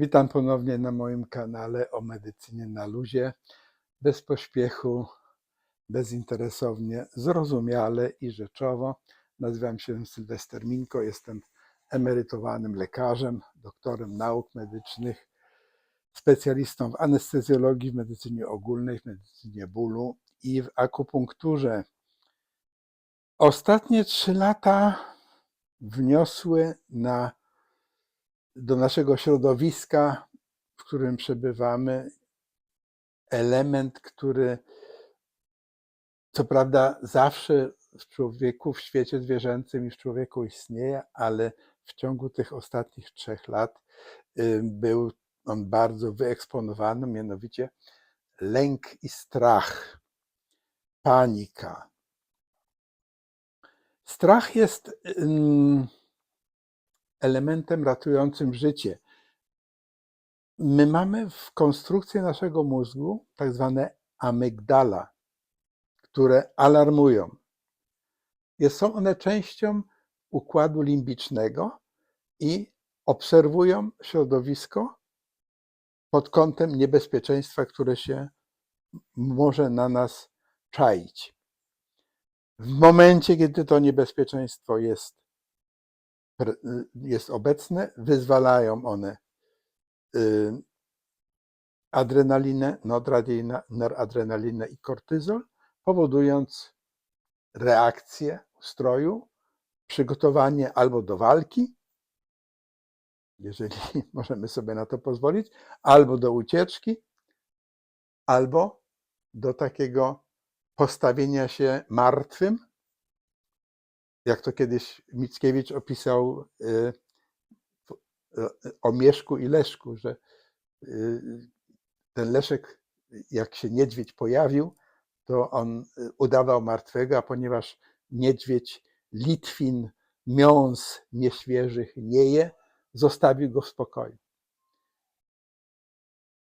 Witam ponownie na moim kanale o medycynie na luzie, bez pośpiechu, bezinteresownie, zrozumiale i rzeczowo. Nazywam się Sylwester Minko, jestem emerytowanym lekarzem, doktorem nauk medycznych, specjalistą w anestezjologii, w medycynie ogólnej, w medycynie bólu i w akupunkturze. Ostatnie trzy lata wniosły na do naszego środowiska, w którym przebywamy, element, który co prawda zawsze w człowieku, w świecie zwierzęcym i w człowieku istnieje, ale w ciągu tych ostatnich trzech lat y, był on bardzo wyeksponowany, mianowicie lęk i strach, panika. Strach jest elementem ratującym życie. My mamy w konstrukcji naszego mózgu tak zwane amygdala, które alarmują. Są one częścią układu limbicznego i obserwują środowisko pod kątem niebezpieczeństwa, które się może na nas czaić. W momencie, kiedy to niebezpieczeństwo jest jest obecne, wyzwalają one y, adrenalinę, noradrenalinę i kortyzol, powodując reakcję ustroju, przygotowanie albo do walki, jeżeli możemy sobie na to pozwolić, albo do ucieczki, albo do takiego postawienia się martwym, jak to kiedyś Mickiewicz opisał y, o Mieszku i Leszku, że y, ten Leszek, jak się niedźwiedź pojawił, to on y, udawał martwego, a ponieważ niedźwiedź Litwin miąs nieświeżych nie je, zostawił go w spokoju.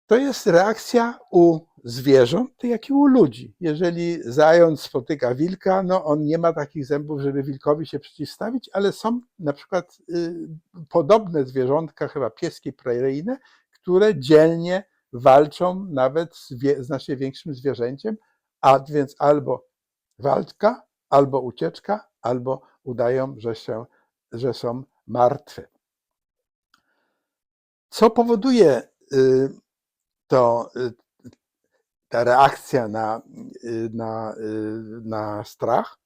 To jest reakcja u zwierząt, jak i u ludzi. Jeżeli zając spotyka wilka, no on nie ma takich zębów, żeby wilkowi się przeciwstawić, ale są na przykład y, podobne zwierzątka, chyba pieski preryjne, które dzielnie walczą nawet z znacznie większym zwierzęciem, a więc albo walka, albo ucieczka, albo udają, że, się, że są martwe. Co powoduje y, to y, ta reakcja na, y, na, y, na strach,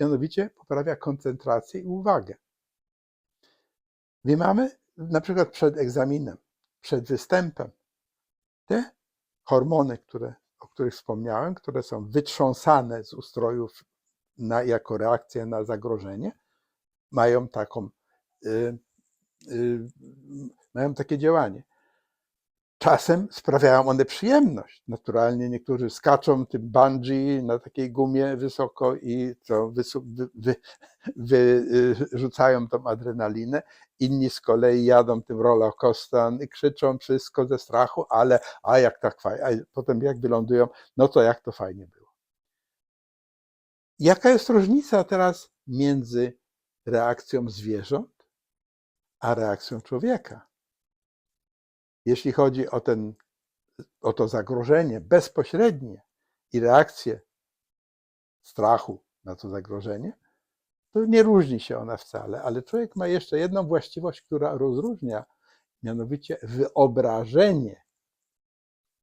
mianowicie poprawia koncentrację i uwagę. My mamy na przykład przed egzaminem, przed występem, te hormony, które, o których wspomniałem, które są wytrząsane z ustrojów na, jako reakcja na zagrożenie, mają taką, y, y, mają takie działanie. Czasem sprawiają one przyjemność. Naturalnie niektórzy skaczą tym bungee na takiej gumie wysoko i to wyrzucają wy, wy, tą adrenalinę. Inni z kolei jadą tym roller coaster i krzyczą wszystko ze strachu, ale a jak tak fajnie, a potem jak wylądują, no to jak to fajnie było. Jaka jest różnica teraz między reakcją zwierząt a reakcją człowieka? Jeśli chodzi o, ten, o to zagrożenie bezpośrednie i reakcję strachu na to zagrożenie, to nie różni się ona wcale, ale człowiek ma jeszcze jedną właściwość, która rozróżnia, mianowicie wyobrażenie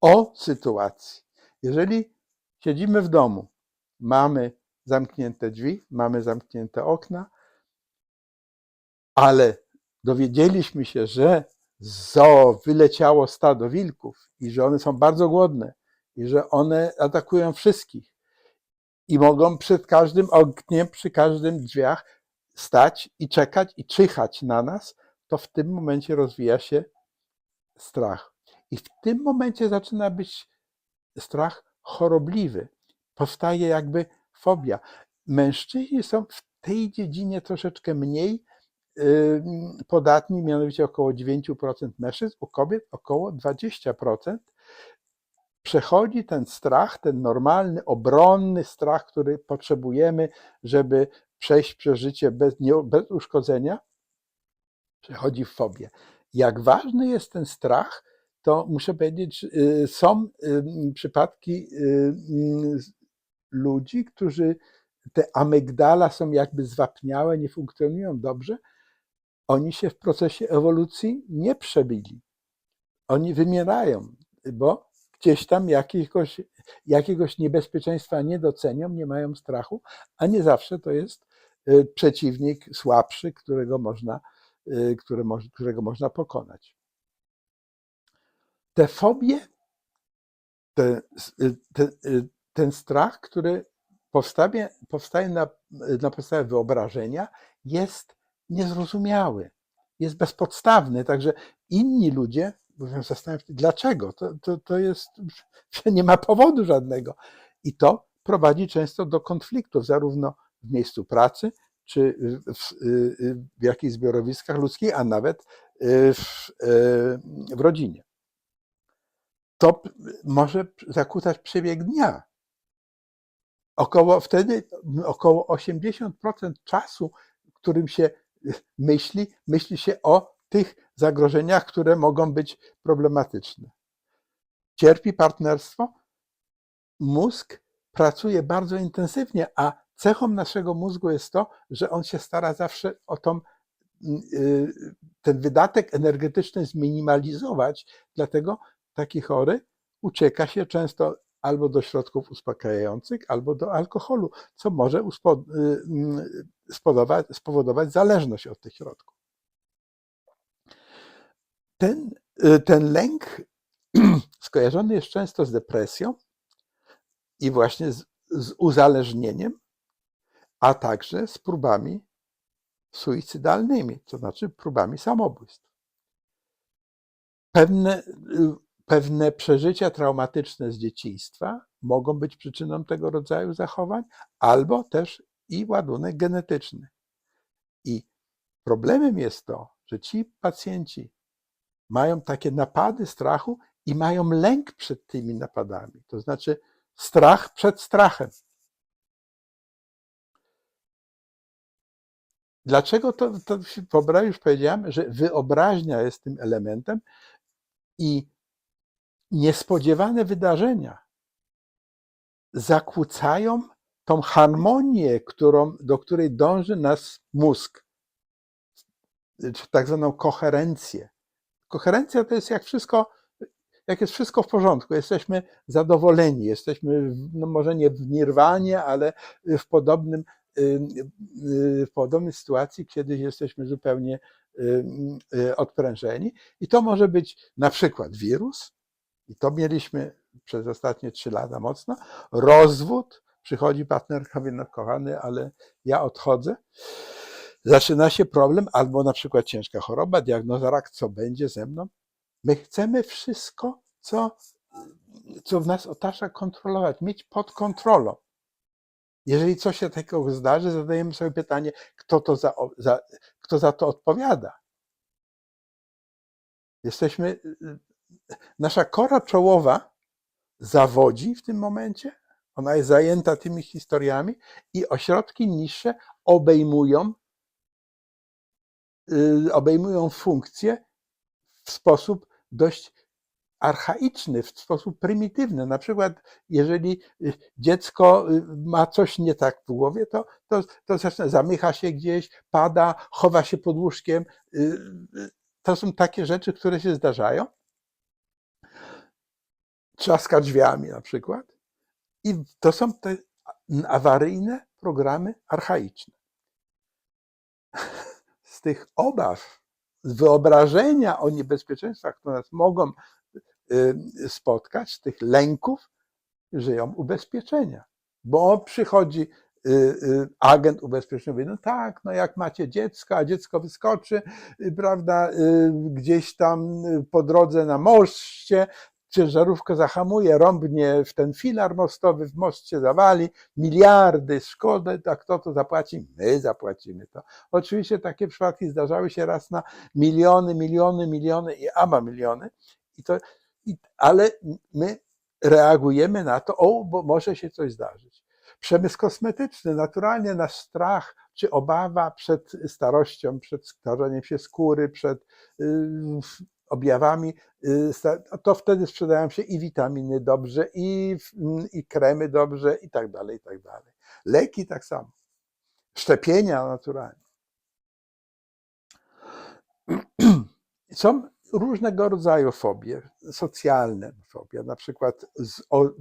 o sytuacji. Jeżeli siedzimy w domu, mamy zamknięte drzwi, mamy zamknięte okna, ale dowiedzieliśmy się, że z zoo wyleciało stado wilków i że one są bardzo głodne i że one atakują wszystkich i mogą przed każdym ogniem, przy każdym drzwiach stać i czekać i czyhać na nas, to w tym momencie rozwija się strach. I w tym momencie zaczyna być strach chorobliwy. Powstaje jakby fobia. Mężczyźni są w tej dziedzinie troszeczkę mniej podatni, mianowicie około 9% mężczyzn, u kobiet około 20%. Przechodzi ten strach, ten normalny, obronny strach, który potrzebujemy, żeby przejść przez życie bez, nie, bez uszkodzenia, przechodzi w fobię. jak ważny jest ten strach, to muszę powiedzieć, y, są przypadki ludzi, którzy te amygdala są jakby zwapniałe, nie funkcjonują dobrze. Oni się w procesie ewolucji nie przebili. Oni wymierają, bo gdzieś tam jakiegoś, jakiegoś niebezpieczeństwa nie docenią, nie mają strachu, a nie zawsze to jest y, przeciwnik słabszy, którego można, y, którego można pokonać. Te fobie, te, y, te, ten strach, który powstaje, powstaje na, na podstawie wyobrażenia, jest niezrozumiały, jest bezpodstawny. Także inni ludzie mówią, zastanawiam się, dlaczego? To, to, to jest, nie ma powodu żadnego. I to prowadzi często do konfliktów, zarówno w miejscu pracy, czy w, w, jakichś zbiorowiskach ludzkich, a nawet y, w, y, w rodzinie. To może zakłócać przebieg dnia. Około wtedy około 80% czasu, którym się myśli, myśli się o tych zagrożeniach, które mogą być problematyczne. Cierpi partnerstwo, mózg pracuje bardzo intensywnie, a cechą naszego mózgu jest to, że on się stara zawsze o tą, y, ten wydatek energetyczny zminimalizować, dlatego taki chory ucieka się często albo do środków uspokajających, albo do alkoholu, co może y, mm, spowodować, spowodować zależność od tych środków. Ten, y, ten lęk skojarzony jest często z depresją i właśnie z, z uzależnieniem, a także z próbami suicydalnymi, to znaczy próbami samobójstw. Pewne, y, pewne przeżycia traumatyczne z dzieciństwa mogą być przyczyną tego rodzaju zachowań, albo też i ładunek genetyczny. I problemem jest to, że ci pacjenci mają takie napady strachu i mają lęk przed tymi napadami, to znaczy strach przed strachem. Dlaczego to, to już powiedziałem, że wyobraźnia jest tym elementem i niespodziewane wydarzenia zakłócają tą harmonię, którą, do której dąży nas mózg, tak zwaną koherencję. Koherencja to jest jak wszystko, jak jest wszystko w porządku, jesteśmy zadowoleni, jesteśmy no może nie w nirwanie, ale w podobnym, y, y, w podobnej sytuacji, kiedy jesteśmy zupełnie y, odprężeni. I to może być na przykład wirus, i to mieliśmy przez ostatnie trzy lata mocno, rozwód, przychodzi partner, mówi, no kochany, ale ja odchodzę. Zaczyna się problem, albo na przykład ciężka choroba, diagnoza rak, co będzie ze mną? My chcemy wszystko, co, co w nas otacza, kontrolować, mieć pod kontrolą. Jeżeli coś się takiego zdarzy, zadajemy sobie pytanie, kto, to za, za, kto za to odpowiada. Jesteśmy, nasza kora czołowa zawodzi w tym momencie, ona jest zajęta tymi historiami i ośrodki niższe obejmują, y, obejmują funkcje w sposób dość archaiczny, w sposób prymitywny. Na przykład, jeżeli y, dziecko y, ma coś nie tak w głowie, to, to, to zaczyna, zamycha się gdzieś, pada, chowa się pod łóżkiem. To są takie rzeczy, które się zdarzają. Trzaska drzwiami na przykład. I to są te awaryjne programy archaiczne. Z tych obaw, z wyobrażenia o niebezpieczeństwach, które nas mogą y, spotkać, z tych lęków, żyją ubezpieczenia. Bo przychodzi y, y, agent ubezpieczeniowy, no tak, no jak macie dziecko, a dziecko wyskoczy, prawda, gdzieś tam po drodze na moście, ciężarówka zahamuje, rąbnie w ten filar mostowy, w most się zawali, miliardy szkody, a kto to zapłaci? My zapłacimy to. Oczywiście takie przypadki zdarzały się raz na miliony, miliony, miliony i ama miliony, i to, i, ale my reagujemy na to, o, bo może się coś zdarzyć. Przemysł kosmetyczny, naturalnie nasz strach czy obawa przed starością, przed starzeniem się skóry, przed y, objawami, y, to wtedy sprzedają się i witaminy dobrze, i, w- i kremy dobrze, i tak dalej, i tak dalej. Leki tak samo. Szczepienia naturalnie. Są różnego rodzaju fobie, socjalne fobie, na przykład z, o, y,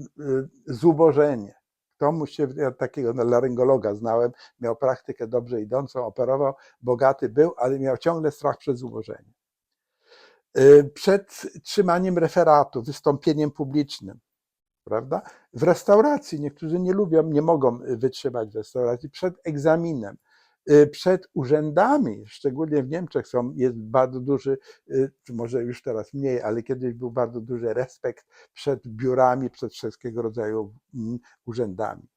zubożenie. Komuś się, ja takiego laryngologa znałem, miał praktykę dobrze idącą, operował, bogaty był, ale miał ciągle strach przed zubożeniem. Y, Przed trzymaniem referatu, wystąpieniem publicznym, prawda? W restauracji, niektórzy nie lubią, nie mogą wytrzymać w restauracji, przed egzaminem, y, przed urzędami, szczególnie w Niemczech są, jest bardzo duży, y, może już teraz mniej, ale kiedyś był bardzo duży respekt przed biurami, przed wszystkiego rodzaju mm, urzędami.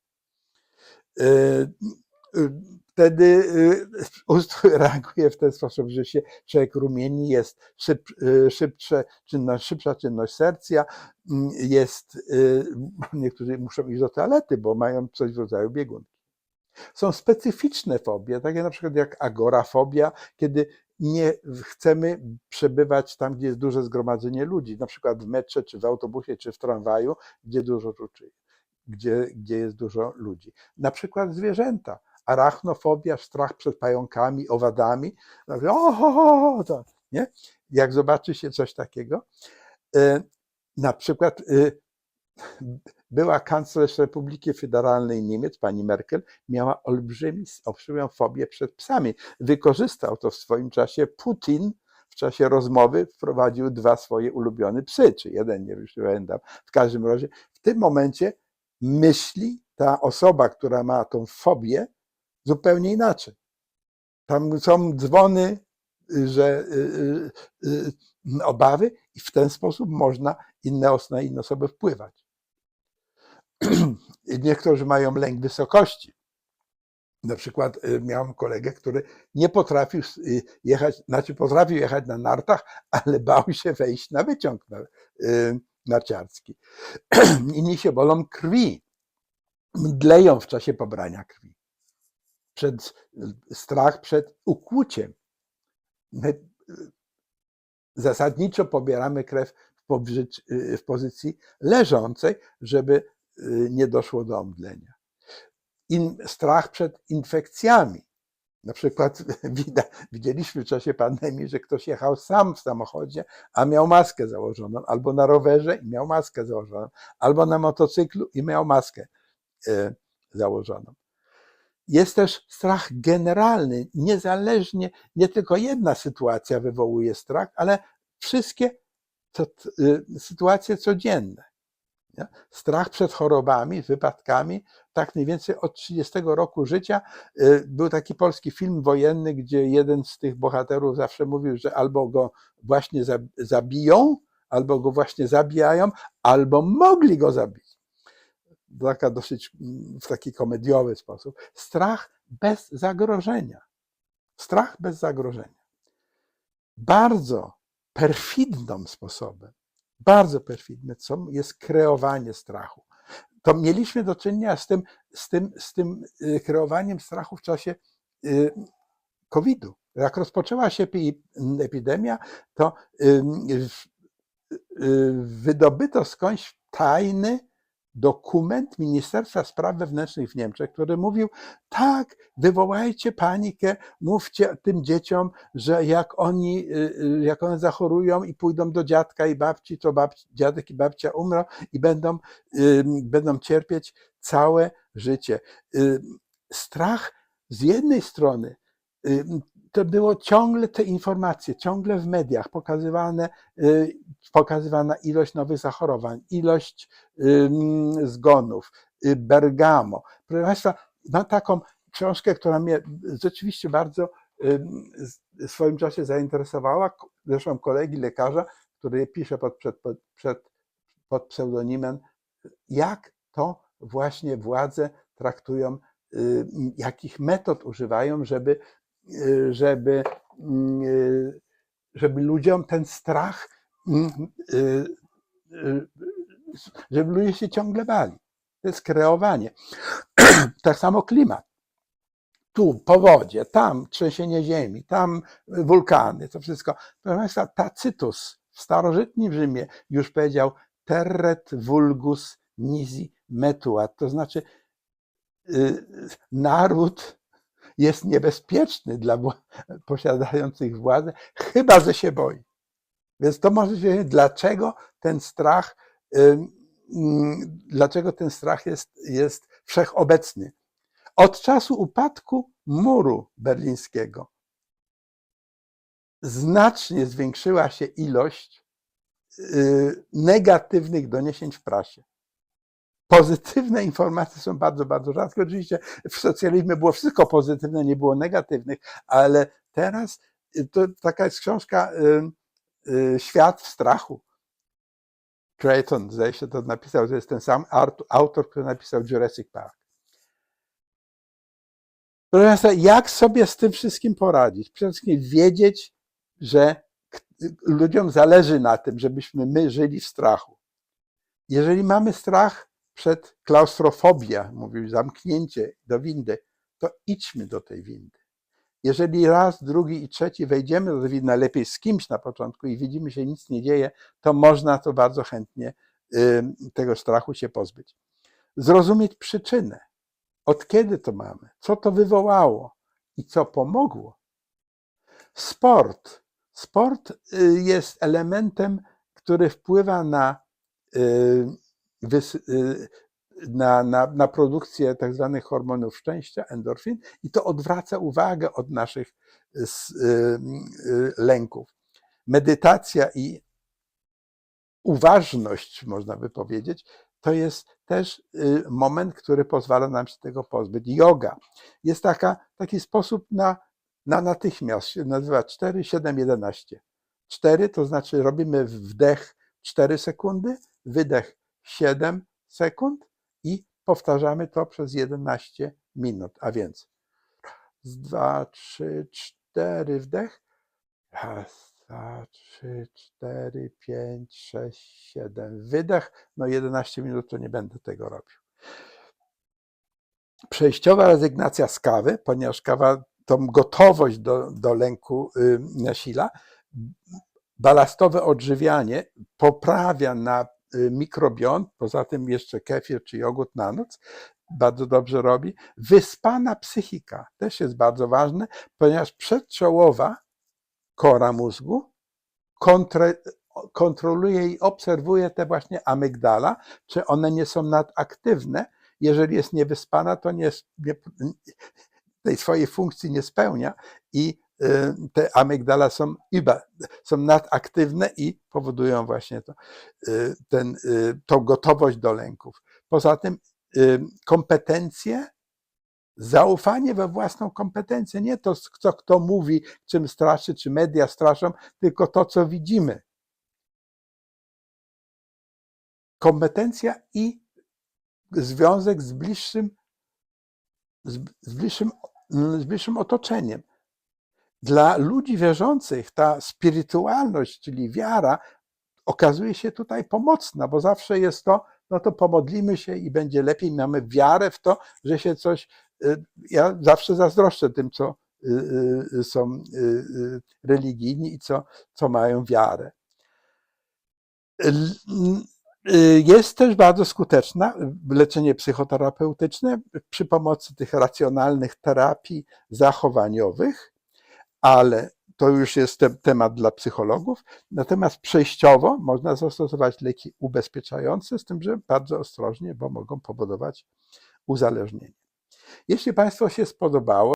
Y, Wtedy y, ustrój reaguje w ten sposób, że się człowiek rumieni, jest szyb, y, szybsze, czynność, szybsza czynność serca, mm, jest, niektórzy muszą iść do toalety, bo mają coś w rodzaju biegunki. Są specyficzne fobie, takie na przykład jak agorafobia, kiedy nie chcemy przebywać tam, gdzie jest duże zgromadzenie ludzi, na przykład w metrze, czy w autobusie, czy w tramwaju, gdzie dużo ludzi, gdzie, gdzie jest dużo ludzi. Na przykład zwierzęta. Arachnofobia, strach przed pająkami, owadami. O, to, nie? Jak zobaczy się coś takiego. E, Na przykład e, była kanclerz Republiki Federalnej Niemiec, pani Merkel, miała olbrzymi, olbrzymią fobię przed psami. Wykorzystał to w swoim czasie Putin. W czasie rozmowy wprowadził dwa swoje ulubione psy, czy jeden, nie wiem, nie pamiętam. W każdym razie w tym momencie myśli ta osoba, która ma tą fobię, zupełnie inaczej. Tam są dzwony, że y, y, y, obawy i w ten sposób można inne, na inne osoby wpływać. Niektórzy mają lęk wysokości. Na przykład y, miałem kolegę, który nie potrafił y, jechać, znaczy potrafił jechać na nartach, ale bał się wejść na wyciąg nar- y, narciarski. Inni się bolą krwi, mdleją w czasie pobrania krwi. Przed, strach przed ukłuciem. My y, zasadniczo pobieramy krew w, y, pozycji leżącej, żeby y, nie doszło do omdlenia. In, strach przed infekcjami. Na przykład widzieliśmy w czasie pandemii, że ktoś jechał sam w samochodzie, a miał maskę założoną, albo na rowerze i miał maskę założoną, albo na motocyklu i miał maskę założoną. Jest też strach generalny, niezależnie, nie tylko jedna sytuacja wywołuje strach, ale wszystkie co, y, sytuacje codzienne. Nie? Strach przed chorobami, wypadkami. Tak mniej więcej od 30 roku życia y, był taki polski film wojenny, gdzie jeden z tych bohaterów zawsze mówił, że albo go właśnie za- zabiją, albo go właśnie zabijają, albo mogli go zabić. Taka dosyć mm, w taki komediowy sposób. Strach bez zagrożenia. Strach bez zagrożenia. Bardzo perfidnym sposobem, bardzo perfidnym co jest kreowanie strachu. To mieliśmy do czynienia z tym, z tym, z tym y, kreowaniem strachu w czasie y, COVID-u. Jak rozpoczęła się epi- epidemia, to y, wydobyto skądś tajny dokument Ministerstwa Spraw Wewnętrznych w Niemczech, który mówił: tak, wywołajcie panikę, mówcie tym dzieciom, że jak oni, y, y, jak one zachorują i pójdą do dziadka i babci, to babci, dziadek i babcia umrą i będą, będą cierpieć całe życie. Strach z jednej strony to było ciągle te informacje, ciągle w mediach pokazywane, y, pokazywana ilość nowych zachorowań, ilość zgonów, y, Bergamo. Proszę Państwa, mam taką książkę, która mnie rzeczywiście bardzo w swoim czasie zainteresowała. Zresztą kolegi lekarza, który pisze pod, przed, pod, przed, pod pseudonimem, jak to właśnie władze traktują, jakich metod używają, żeby, żeby, mm, y, żeby ludziom ten strach, mm, y, y, żeby ludzie się ciągle bali. To jest kreowanie. tak samo klimat. Tu powodzie, tam trzęsienie ziemi, tam wulkany, to wszystko. Proszę Państwa, Tacytus w starożytnym Rzymie już powiedział terret vulgus nisi metuat, to znaczy y, naród jest niebezpieczny dla posiadających władzę, chyba że się boi. Więc to może się dlaczego ten strach, mm, dlaczego ten strach jest, jest wszechobecny. Od czasu upadku muru berlińskiego znacznie zwiększyła się ilość y, negatywnych doniesień w prasie. Pozytywne informacje są bardzo, bardzo rzadkie. Oczywiście w socjalizmie było wszystko pozytywne, nie było negatywnych, ale teraz y, to taka jest książka y, y, Świat w strachu. Creighton, zdaje się, to napisał, to jest ten sam autor, który napisał Jurassic Park. Proszę Państwa, jak sobie z tym wszystkim poradzić? Przede wszystkim wiedzieć, że ludziom zależy na tym, żebyśmy my żyli w strachu. Jeżeli mamy strach przed klaustrofobią, mówił zamknięcie do windy, to idźmy do tej windy. Jeżeli raz, drugi i trzeci wejdziemy do windy, najlepiej z kimś na początku i widzimy, że nic nie dzieje, to można to bardzo chętnie tego strachu się pozbyć. Zrozumieć przyczynę. Od kiedy to mamy? Co to wywołało? I co pomogło? Sport. Sport y, jest elementem, który wpływa na, y, na, na, na produkcję tak zwanych hormonów szczęścia, endorfin, i to odwraca uwagę od naszych y, y, lęków. Medytacja i uważność, można by powiedzieć, to jest też y, moment, który pozwala nam się tego pozbyć. Yoga jest taka, taki sposób na, na natychmiast, się nazywa 4, 7, 11. 4 to znaczy robimy wdech 4 sekundy, wydech 7 sekund i powtarzamy to przez 11 minut, a więc 2, 3, 4 wdech, raz, dwa, trzy, cztery, pięć, sześć, siedem. Wydech. No 11 minut to nie będę tego robił. Przejściowa rezygnacja z kawy, ponieważ kawa tą gotowość do, do lęku y, nasila. Balastowe odżywianie poprawia na y, mikrobiom, poza tym jeszcze kefir czy jogurt na noc bardzo dobrze robi. Wyspana psychika też jest bardzo ważne, ponieważ przedczołowa kora mózgu kontre, kontroluje i obserwuje te właśnie amygdala, czy one nie są nadaktywne. Jeżeli jest niewyspana, to nie, nie, tej swojej funkcji nie spełnia i te amygdala są, über, są nadaktywne i powodują właśnie to, y, ten, y, tą gotowość do lęków. Poza tym y, kompetencje zaufanie we własną kompetencję. Nie to, co kto mówi, czym straszy, czy media straszą, tylko to, co widzimy. Kompetencja i związek z bliższym, z, bliższym, z bliższym otoczeniem. Dla ludzi wierzących ta spirytualność, czyli wiara, okazuje się tutaj pomocna, bo zawsze jest to, no to pomodlimy się i będzie lepiej. Mamy wiarę w to, że się coś. y, Ja zawsze zazdroszczę tym, co y, y, są religijni i co, co mają wiarę. Jest też bardzo skuteczna leczenie psychoterapeutyczne przy pomocy tych racjonalnych terapii zachowaniowych, ale to już jest te- temat dla psychologów. Natomiast przejściowo można zastosować leki ubezpieczające, z tym, że bardzo ostrożnie, bo mogą powodować uzależnienie. Jeśli Państwu się spodobało,